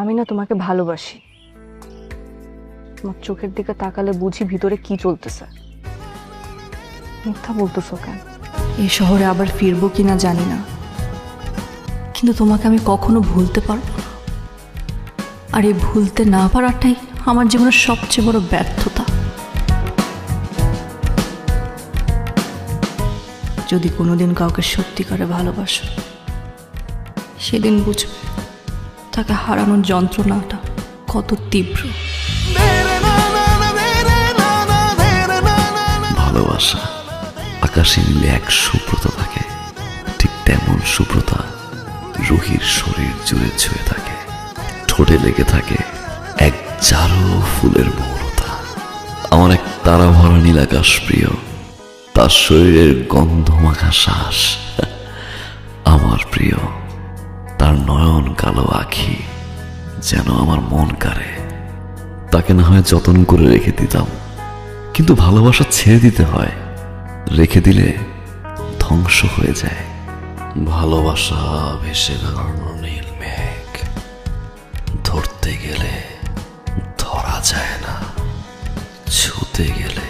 আমি না তোমাকে ভালোবাসি। তোমার চোখের দিকে তাকালে বুঝি ভিতরে কি চলতেছে। মিথ্যা বলতেছো কেন? এই শহরে আবার ফিরবো কিনা জানি না। কিন্তু তোমাকে আমি কখনো ভুলতে পারব আর এই ভুলতে না পারাটাই আমার জীবনের সবচেয়ে বড় ব্যর্থতা। যদি কোনোদিন কাউকে সত্যি করে ভালোবাসো, সেদিন বুঝবে। তাকে হারানোর যন্ত্রণাটা কত তীব্র। ভালোবাসা আকাশে নীলে এক সুব্রতা থাকে ঠিক তেমন সুব্রতা রুহির শরীর জুড়ে ছুঁয়ে থাকে, ঠোঁটে লেগে থাকে এক চারো ফুলের মৌনতা আমার এক তারা ভরা নীল আকাশ প্রিয়, তার শরীরের গন্ধ মাখা শ্বাস আমার প্রিয়। তার নয়ন কালো আখি যেন আমার মন কারে তাকে না হয় যতন করে রেখে দিতাম। কিন্তু ভালোবাসা ছেড়ে দিতে হয়। রেখে দিলে ধ্বংস হয়ে যায়। ভালোবাসা ভেসে নীল মেঘ। ধরতে গেলে ধরা যায় না। ছুতে গেলে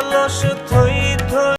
থই